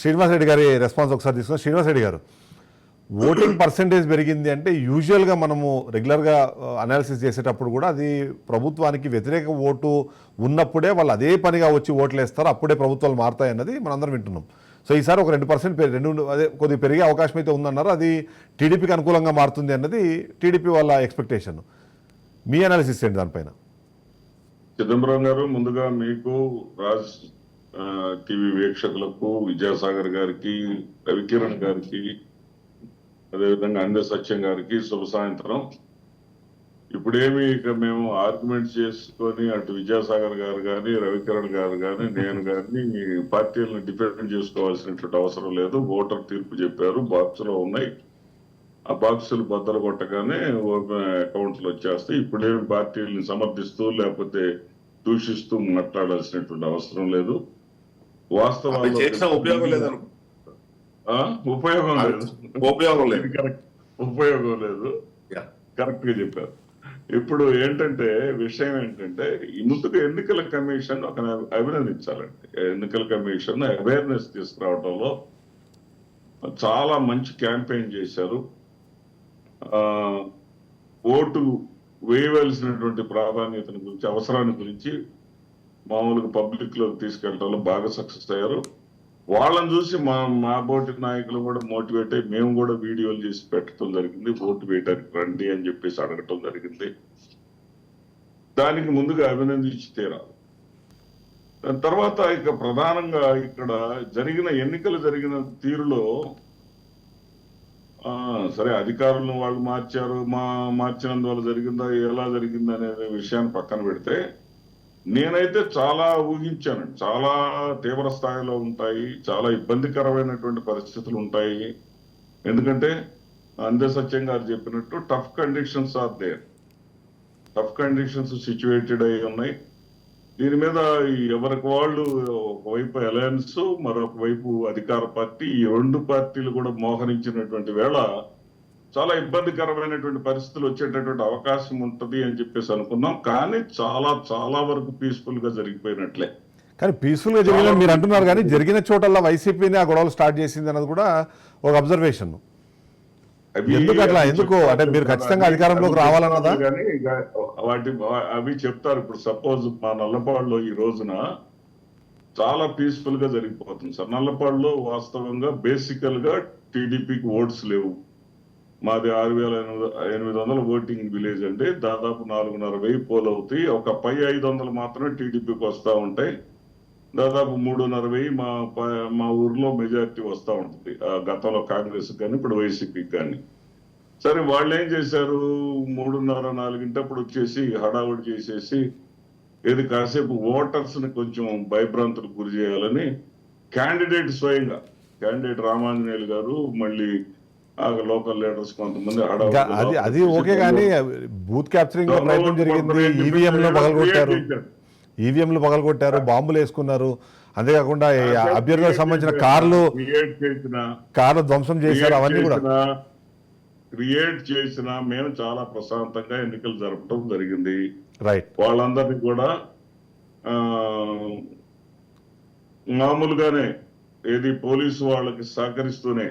శ్రీనివాస్ రెడ్డి గారి రెస్పాన్స్ ఒకసారి తీసుకున్నాం శ్రీనివాస్ రెడ్డి గారు ఓటింగ్ పర్సంటేజ్ పెరిగింది అంటే యూజువల్గా మనము రెగ్యులర్గా అనాలిసిస్ చేసేటప్పుడు కూడా అది ప్రభుత్వానికి వ్యతిరేక ఓటు ఉన్నప్పుడే వాళ్ళు అదే పనిగా వచ్చి ఓట్లు వేస్తారు. అప్పుడే ప్రభుత్వాలు మారుతాయి అన్నది మనందరం వింటున్నాం. సో ఈసారి ఒక రెండు పర్సెంట్ రెండు అదే కొద్దిగా పెరిగే అవకాశం అయితే ఉందన్నారు. అది టీడీపీకి అనుకూలంగా మారుతుంది అన్నది టీడీపీ వాళ్ళ ఎక్స్పెక్టేషన్ మీ అనాలిసిస్ ఏంటి దానిపైన? చిదంబరం గారు ముందుగా మీకు రాజ్ టీవీ వీక్షకులకు విద్యాసాగర్ గారికి రవికిరణ్ గారికి అదేవిధంగా అందే సత్యం గారికి శుభ సాయంత్రం. ఇప్పుడేమి ఇక మేము ఆర్గ్యుమెంట్ చేసుకొని అటు విద్యాసాగర్ గారు కానీ రవికిరణ్ గారు కానీ నేను కానీ పార్టీలను డిపెండ్ చేసుకోవాల్సినటువంటి అవసరం లేదు. ఓటర్ తీర్పు చెప్పారు. బాక్సులో ఉన్నాయి. ఆ బాక్సులు బద్దలు కొట్టగానే అకౌంట్లు వచ్చేస్తాయి. ఇప్పుడేమి పార్టీలను సమర్థిస్తూ లేకపోతే దూషిస్తూ మాట్లాడాల్సినటువంటి అవసరం లేదు. అవి వాస్తవాలు చేసిన ఉపయోగం లేదను ఆ? ఉపయోగం లేదు. ఉపయోగం లేదు. కరెక్ట్. ఉపయోగం లేదు. కరెక్ట్గా చెప్పారు. ఇప్పుడు ఏంటంటే విషయం ఏంటంటే ఈ ముందుగా ఎన్నికల కమిషన్ ఒక అభినందించాలండి. ఎన్నికల కమిషన్ అవేర్నెస్ తీసుకురావడంలో చాలా మంచి క్యాంపెయిన్ చేశారు. ఆ, ఓటు వేయవలసినటువంటి ప్రాధాన్యతను గురించి అవసరాన్ని గురించి మామూలుగా పబ్లిక్లోకి తీసుకెళ్ళడంలో బాగా సక్సెస్ అయ్యారు. వాళ్ళని చూసి మా మా బోటి నాయకులు కూడా మోటివేట్ అయ్యి మేము కూడా వీడియోలు చేసి పెట్టడం జరిగింది ఓటు వేయడానికి రండి అని చెప్పేసి అడగటం జరిగింది. దానికి ముందుగా అభినందించి తీరాలి. దాని తర్వాత ఇక ప్రధానంగా ఇక్కడ జరిగిన ఎన్నికలు జరిగిన తీరులో సరే అధికారులను వాళ్ళు మార్చారు మా మార్చినందువల్ల జరిగిందా ఎలా జరిగిందా అనే విషయాన్ని పక్కన పెడితే నేనైతే చాలా ఊహించాను. చాలా తీవ్ర స్థాయిలో ఉంటాయి. చాలా ఇబ్బందికరమైనటువంటి పరిస్థితులు ఉంటాయి. ఎందుకంటే అందే సత్యం గారు చెప్పినట్టు tough conditions are there. Tough conditions situated అయి ఉన్నాయి. దీని మీద ఎవరికి వాళ్ళు ఒకవైపు అలయన్స్ మరొక వైపు అధికార పార్టీ ఈ రెండు పార్టీలు కూడా మోహరించినటువంటి వేళ చాలా ఇబ్బందికరమైనటువంటి పరిస్థితులు వచ్చేటటువంటి అవకాశం ఉంటది అని చెప్పేసి అనుకున్నాం. కానీ చాలా చాలా వరకు పీస్ఫుల్గా జరిగిపోయినట్లే. కానీ పీస్ఫుల్గా జరిగిందని మీరు అంటున్నారు కానీ జరిగిన చోటల్లా వైసీపీని ఆ గొడవలు స్టార్ట్ చేసింది అన్నది కూడా ఒక అబ్జర్వేషన్ ఎందుకు అట్లా? ఎందుకు? అంటే మీరు ఖచ్చితంగా అధికారంలోకి రావాలన్నదా? కానీ వాటి అవి చెప్తారు. ఇప్పుడు సపోజ్ మా నల్లపాడులో ఈ రోజున చాలా పీస్ఫుల్గా జరిగిపోతుంది. సార్ నల్లపాడులో వాస్తవంగా బేసికల్గా టీడీపీకి ఓట్స్ లేవు. మాది ఆరు వేల ఎనిమిది ఎనిమిది వందల ఓటింగ్ విలేజ్ అండి. దాదాపు నాలుగున్నర వెయ్యి పోల్ అవుతాయి. ఒక పై ఐదు వందలు మాత్రమే టీడీపీకి వస్తూ ఉంటాయి. దాదాపు మూడున్నర వెయ్యి మా ప- మా ఊర్లో మెజారిటీ వస్తూ ఉంటుంది. ఆ గతంలో కాంగ్రెస్ కానీ ఇప్పుడు వైసీపీకి కానీ. సరే వాళ్ళు ఏం చేశారు? మూడున్నర నాలుగింటప్పుడు వచ్చేసి హడావుడి చేసేసి ఏది కాసేపు ఓటర్స్ని కొంచెం భయభ్రాంతులకు గురి చేయాలని క్యాండిడేట్ స్వయంగా క్యాండిడేట్ రామాంజనేయులు గారు మళ్ళీ లోకల్ లీడర్స్ కొంతమంది అది అది ఓకే కానీ బూత్ క్యాప్చరింగ్లో ప్రయత్నం జరిగింది. ఈవీఎంలో పగలగొట్టారు. ఈవీఎంలు పగలగొట్టారు బాంబులు వేసుకున్నారు. అంతేకాకుండా అభ్యర్థులకు సంబంధించిన కార్లు క్రియేట్ చేసిన కార్లు ధ్వంసం చేశారు అవన్నీ కూడా. క్రియేట్ చేసిన మేము చాలా ప్రశాంతంగా ఎన్నికలు జరపడం జరిగింది. రైట్ వాళ్ళందరినీ కూడా మామూలుగానే ఏది పోలీసు వాళ్ళకి సహకరిస్తూనే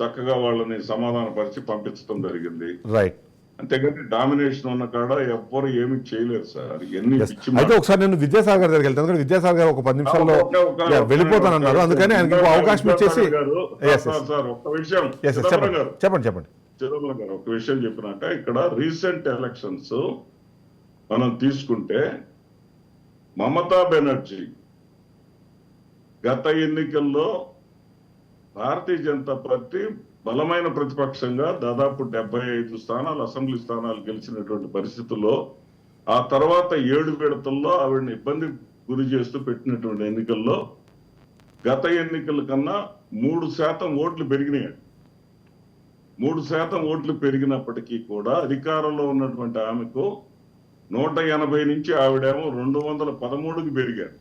చక్కగా వాళ్ళని సమాధానపరిచి పంపించడం జరిగింది. రైట్ అంతేగాని డామినేషన్ ఉన్న కాడ ఎవ్వరు ఏమి చేయలేరు సార్. ఎన్ని అయితే ఒకసారి నేను విద్యాసాగర్ దగ్గరికి వెళ్తాను. విద్యాసాగర్ గారు ఒక పది నిమిషాల్లో ఒక- ఒక- Yeah, వెళ్ళిపోతానన్నారు అందుకని ఆయనకి అవకాశం ఇచ్చేసి సార్, ఒక్క విషయం. చెప్పండి. చెప్పండి చిదంబరం గారు ఒక విషయం చెప్పినాక ఇక్కడ రీసెంట్ ఎలక్షన్స్ మనం తీసుకుంటే మమతా బెనర్జీ గత ఎన్నికల్లో భారతీయ జనతా పార్టీ బలమైన ప్రతిపక్షంగా దాదాపు డెబ్బై ఐదు స్థానాలు అసెంబ్లీ స్థానాలు గెలిచినటువంటి పరిస్థితుల్లో ఆ తర్వాత ఏడు విడతల్లో ఆవిడని ఇబ్బంది గురి చేస్తూ పెట్టినటువంటి ఎన్నికల్లో గత ఎన్నికల కన్నా మూడు శాతం ఓట్లు పెరిగినాయి. మూడు శాతం ఓట్లు పెరిగినప్పటికీ కూడా అధికారంలో ఉన్నటువంటి ఆమెకు నూట ఎనభై నుంచి ఆవిడేమో రెండు వందల పదమూడుకి పెరిగారు.